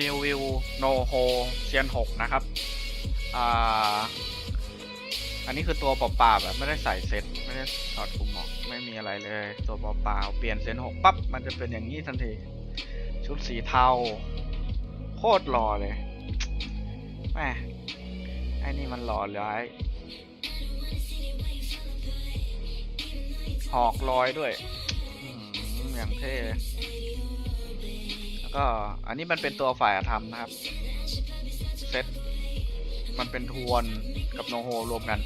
รีวิวโนโฮเซียนหกนะครับ อ่า อันนี้คือตัวเปล่าๆแบบไม่ได้ใส่เซ็ตไม่ได้ถอดคุมออกไม่มีอะไรเลย ตัวเปล่าๆเปลี่ยนเซียนหกปั๊บมันจะเป็นอย่างนี้ทันที ชุดสีเทา โคตรหล่อเลยแหมไอ้นี่มันหล่อร้ายหอกลอยด้วยอย่างเท่เลย ก็อันนี้มันเป็นตัวฝ่ายธรรมนะครับ เซตมันเป็นทวนกับโนโฮรวมกัน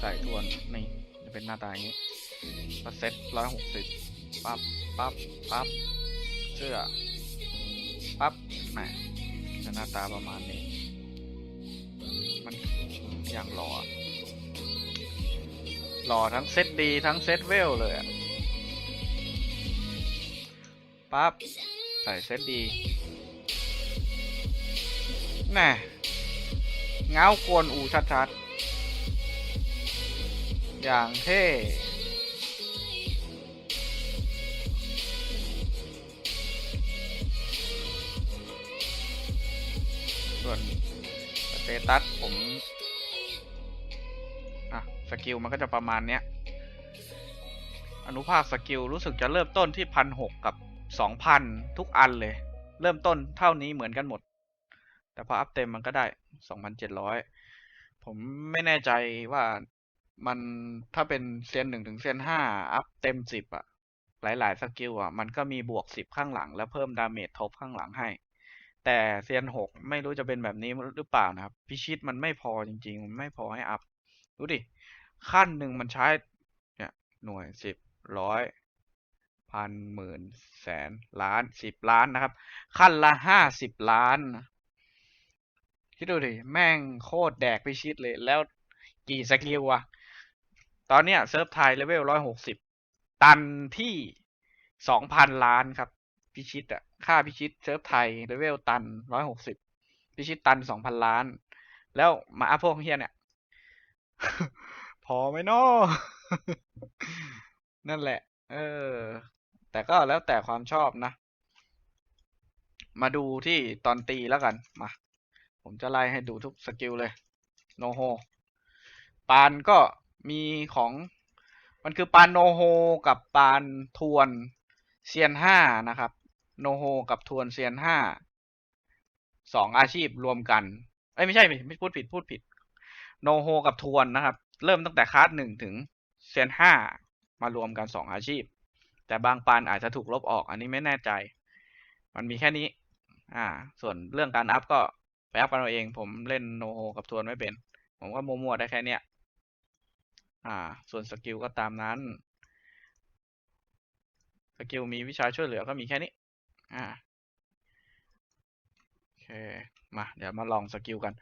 ใส่ทวน นี่จะเป็นหน้าตาอย่างนี้ก็เซตร้อยหกสิบปั๊บปั๊บปั๊บเสื้อปั๊บแหมจะหน้าตาประมาณนี้ มันอย่างหล่อหล่อทั้งเซตดีทั้งเซตเวลเลยอะ ปั๊บใส่เซตดีแน่เงากวนอูชัดๆ อย่างเท่ส่วนสเตตัสผม อะ สกิลมันก็จะประมาณเนี้ย อนุภาคสกิลรู้สึกจะเริ่มต้นที่พันหกกับ สองพันทุกอันเลย เริ่มต้นเท่านี้เหมือนกันหมด แต่พออัพเต็มมันก็ได้สองพันเจ็ดร้อยผมไม่แน่ใจว่ามันถ้าเป็นเซียนหนึ่งถึงเซียนห้าอัพเต็มสิบอะหลายๆสกิลอะมันก็มีบวกสิบข้างหลัง แล้วเพิ่มดาเมจทบข้างหลังให้ แต่เซียนหกไม่รู้จะเป็นแบบนี้หรือเปล่านะครับ พิชิตมันไม่พอจริง ๆ มันไม่พอให้อัพ ดูดิ ขั้นหนึ่งมันใช้เนี่ยหน่วยสิบร้อย พันหมื่นแสนล้านสิบล้านนะครับ ขั้นละห้าสิบล้าน คิดดูดิ แม่งโคตรแดกพิชิตเลย แล้วกี่สกิลวะ ตอนเนี้ยเซิร์ฟไทยเลเวลร้อยหกสิบตันที่สองพันล้านครับ พิชิตอะค่าพิชิตเซิร์ฟไทยเลเวลตันร้อยหกสิบพิชิตตันสองพันล้าน แล้วมาอัพพวกเฮียเนี่ย พอไหมเนาะนั่นแหละ เออ แต่ก็แล้วแต่ความชอบนะ มาดูที่ตอนตีแล้วกันมา ผมจะไล่ให้ดูทุกสกิลเลยโนโฮปานก็มีของมันคือปานโนโฮกับปานทวนเซียนห้านะครับ โนโฮกับทวนเซียนห้าสองอาชีพรวมกัน เอ้ยไม่ใช่ไม่ไม่พูดผิดพูดผิด โนโฮกับทวนนะครับ เริ่มตั้งแต่คลาสหนึ่งถึงเซียนห้ามารวมกันสองอาชีพ แต่บางปานอาจจะถูกลบออกอันนี้ไม่แน่ใจ มันมีแค่นี้ อ่า ส่วนเรื่องการอัพก็ไปอัพกันเอาเอง ผมเล่นโนโฮกับทวนไม่เป็น ผมก็มัวๆได้แค่เนี้ยอ่า ส่วนสกิลก็ตามนั้น สกิลมีวิชาช่วยเหลือก็มีแค่นี้ อ่าโอเค มาเดี๋ยวมาลองสกิลกัน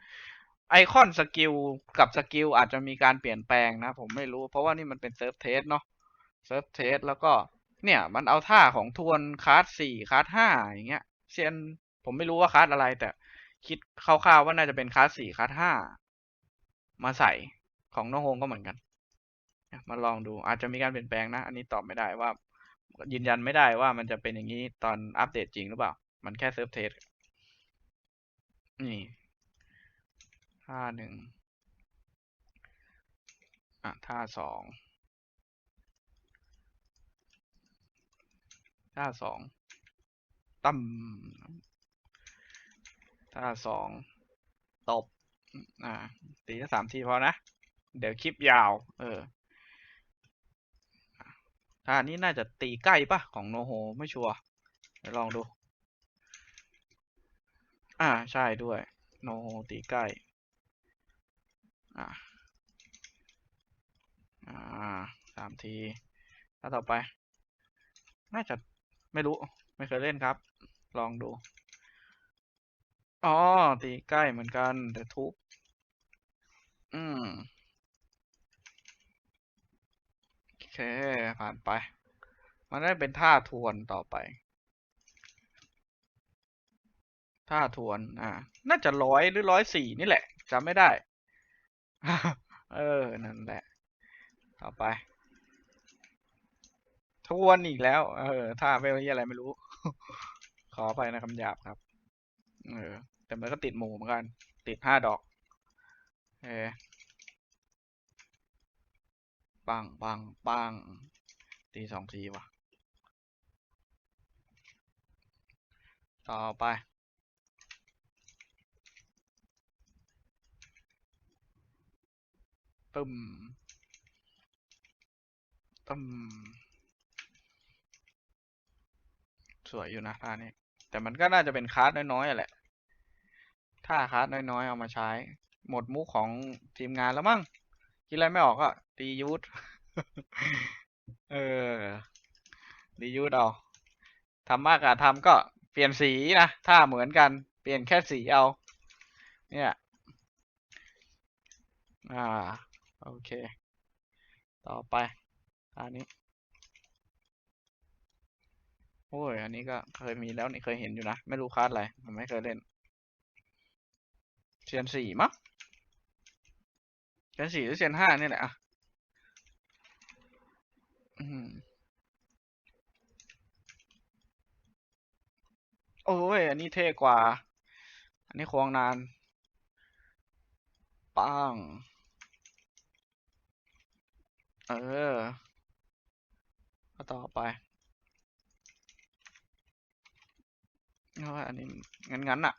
ไอคอนสกิลกับสกิลอาจจะมีการเปลี่ยนแปลงนะ ผมไม่รู้ เพราะว่านี่มันเป็นเซิร์ฟเทสเนาะเซิร์ฟเทสแล้วก็ เนี่ย มันเอาท่าของทวนคลาสสี่คลาสห้าอย่างเงี้ยเซียนผมไม่รู้ว่าคลาสอะไร แต่คิดคร่าวๆว่าน่าจะเป็นคลาสสี่คลาสห้ามาใส่ของน้องโฮงก็เหมือนกันมาลองดูอาจจะมีการเปลี่ยนแปลงนะ อันนี้ตอบไม่ได้ว่า ยืนยันไม่ได้ว่ามันจะเป็นอย่างนี้ตอนอัปเดตจริงหรือเปล่า มันแค่เซิร์ฟเทสนี่ท่าหนึ่งอะท่าสอง ท่าสองตั้มท่าสองตบ อ่า ตีแค่สามทีพอนะ เดี๋ยวคลิปยาว เออท่านี้น่าจะตีใกล้ปะของโนโฮไม่ชัวร์เดี๋ยวลองดู อ่า ใช่ด้วย โนโฮตีใกล้ อ่า อ่าสามทีถ้าต่อไป น่าจะ ไม่รู้ ไม่เคยเล่นครับ ลองดู อ๋อ ตีใกล้เหมือนกัน แต่ทุบ อืม โอเค ผ่านไป มันได้เป็นท่าทวนต่อไป ท่าทวน อ่า น่าจะร้อยหรือร้อยสี่นี่แหละจำไม่ได้ เออ นั่นแหละ ต่อไป ทวนอีกแล้ว เออท่าเวลนี่อะไรไม่รู้ ขอไปนะคำหยาบครับ เออ แต่มันก็ติดหมูเหมือนกัน ติดห้าดอก เออปังปังปังตีสองทีว่ะ ต่อไปตึมตึม สวยอยู่นะท่านี้ แต่มันก็น่าจะเป็นคลาสน้อยๆอะแหละ ถ้าคลาสน้อยๆเอามาใช้ หมดมุกของทีมงานแล้วมั้งคิดอะไรไม่ออกก็ตียูทเออดียูทเอาทำมากกว่าทำก็เปลี่ยนสีนะถ้าเหมือนกัน เปลี่ยนแค่สีเอา เนี่ย อ่า โอเค ต่อไปอันนี้ โอ้ย อันนี้ก็เคยมีแล้วนี่เคยเห็นอยู่นะ ไม่รู้คาสอะไร ผมไม่เคยเล่นเซียนสี่มั้งเซียนสี่หรือเซียนห้านี่แหละอะอืมโอ้ย อันนี้เท่กว่า อันนี้ควงนาน ปัง เออ ก็ต่อไป เพราะว่าอันนี้งั้นงั้นๆอะ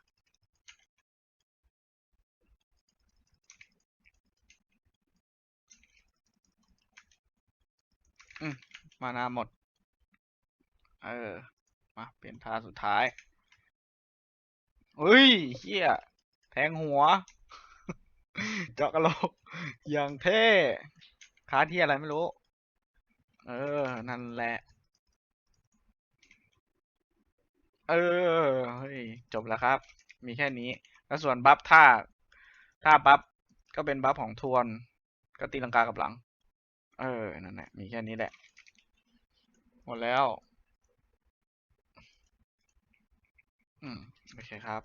อืมมานาหมด เออ มา เปลี่ยนท่าสุดท้ายเฮ้ยเฮียแทงหัว เจาะกระโหลกอย่างเท่คาที่อะไรไม่รู้ เออ นั่นแหละ เออเฮ้ยจบแล้วครับ มีแค่นี้ แล้วส่วนบัฟท่าท่าบัฟก็เป็นบัฟของทวน ก็ตีลังกากับหลัง เออ นั่นแหละ มีแค่นี้แหละ หมดแล้ว อืม โอเคครับ